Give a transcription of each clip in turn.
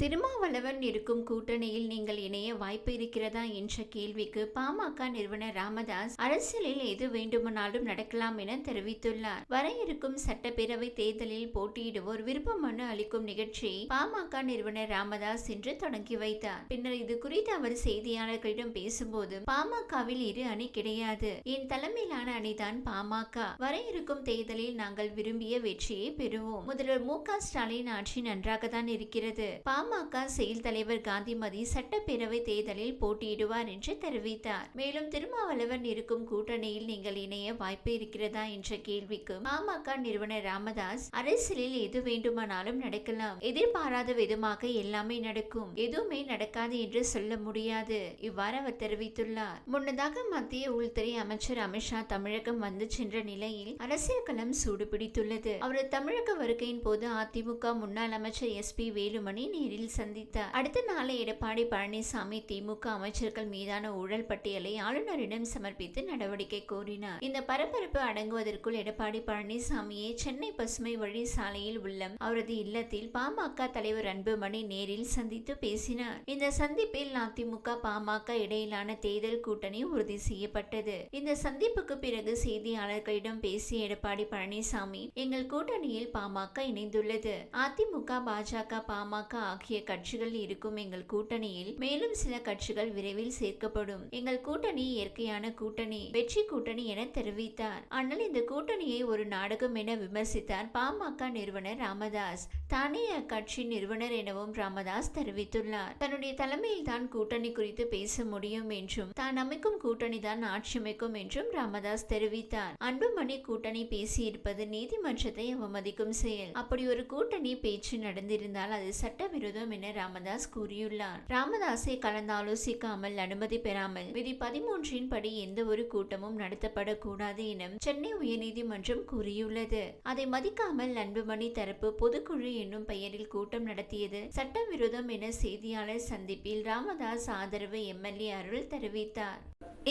திருமாவளவன் இருக்கும் கூட்டணியில் நீங்கள் இணைய வாய்ப்பு இருக்கிறதா என்ற கேள்விக்கு பாமக நிறுவனர் ராமதாஸ் அரசியலில் எது வேண்டுமானாலும் நடக்கலாம் என தெரிவித்துள்ளார். வர இருக்கும் சட்டப்பேரவை தேர்தலில் போட்டியிடுவோர் விருப்ப மனு அளிக்கும் நிகழ்ச்சியை பாமக நிறுவனர் ராமதாஸ் இன்று தொடங்கி வைத்தார். பின்னர் இது குறித்து அவர் செய்தியாளர்களிடம் பேசும்போது பாமகவில் இரு அணி கிடையாது. என் தலைமையிலான அணிதான் பாமக. வர இருக்கும் தேர்தலில் நாங்கள் விரும்பிய வெற்றியை பெறுவோம். முதல்வர் மு க ஸ்டாலின் ஆட்சி நன்றாக தான் இருக்கிறது. பாமக செயல் தலைவர் காந்திமதி சட்டப்பேரவை தேர்தலில் போட்டியிடுவார் என்று தெரிவித்தார். மேலும் திருமாவளவன் இருக்கும் கூட்டணியில் நீங்கள் இணைய வாய்ப்பு இருக்கிறதா என்ற கேள்விக்கு பாமக நிறுவனர் ராமதாஸ் அரசியலில் எது வேண்டுமானாலும் நடக்கலாம். எதிர்பாராத விதமாக எல்லாமே நடக்கும். எதுவுமே நடக்காது என்று சொல்ல முடியாது. இவ்வாறு அவர் தெரிவித்துள்ளார். முன்னதாக மத்திய உள்துறை அமைச்சர் அமித்ஷா தமிழகம் வந்து சென்ற நிலையில் அரசியல் களம் சூடுபிடித்துள்ளது. அவரது தமிழக வருகையின் போது அதிமுக முன்னாள் அமைச்சர் எஸ் பி வேலுமணி நேரில் நேரில் சந்தித்தார். அடுத்த நாளை எடப்பாடி பழனிசாமி திமுக அமைச்சர்கள் மீதான ஊழல் பட்டியலை ஆளுநரிடம் சமர்ப்பித்து நடவடிக்கை கோரினார். இந்த பரபரப்பு அடங்குவதற்குள் எடப்பாடி பழனிசாமியை சென்னை பசுமை வழி சாலையில் உள்ள அவரது இல்லத்தில் பாமக தலைவர் அன்புமணி நேரில் சந்தித்து பேசினார். இந்த சந்திப்பில் அதிமுக பாமக இடையிலான தேர்தல் கூட்டணி உறுதி செய்யப்பட்டது. இந்த சந்திப்புக்கு பிறகு செய்தியாளர்களிடம் பேசிய எடப்பாடி பழனிசாமி எங்கள் கூட்டணியில் பாமக இணைந்துள்ளது. அதிமுக பாஜக பாமக ஆகிய கட்சிகள் இருக்கும் எங்கள் கூட்டணியில். மேலும் சில கட்சிகள் விரைவில் சேர்க்கப்படும். எங்கள் கூட்டணி இயற்கையான கூட்டணி வெற்றி கூட்டணி என தெரிவித்தார். ஆனால் இந்த கூட்டணியை ஒரு நாடகம் என விமர்சித்தார் பாமக நிறுவனர் ராமதாஸ். தானே அக்கட்சி நிறுவனர் எனவும் ராமதாஸ் தெரிவித்துள்ளார். தன்னுடைய தலைமையில் தான் கூட்டணி குறித்து பேச முடியும் என்றும் தான் அமைக்கும் கூட்டணி தான் ஆட்சி அமைக்கும் என்றும் ராமதாஸ் தெரிவித்தார். அன்புமணி கூட்டணி பேசியிருப்பது நீதிமன்றத்தை அவமதிக்கும் செயல். அப்படி ஒரு கூட்டணி பேச்சு நடந்திருந்தால் அது சட்டவிரோத உள்ளதும் என ராமதாஸ் கூறியுள்ளார். ராமதாஸை கலந்தாலோசிக்காமல் அனுமதி பெறாமல் விதி பதிமூன்றின் படி எந்த ஒரு கூட்டமும் நடத்தப்படக்கூடாது என சென்னை உயர்நீதிமன்றம் கூறியுள்ளது. அதை மதிக்காமல் அன்புமணி தரப்பு பொதுக்குழு என்னும் பெயரில் கூட்டம் நடத்தியது சட்டவிரோதம் என செய்தியாளர் சந்திப்பில் ராமதாஸ் ஆதரவு எம்எல்ஏ அருள் தெரிவித்தார்.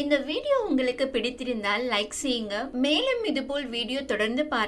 இந்த வீடியோ உங்களுக்கு பிடித்திருந்தால் லைக் செய்யுங்க. மேலும் இதுபோல் வீடியோ தொடர்ந்து பார்க்க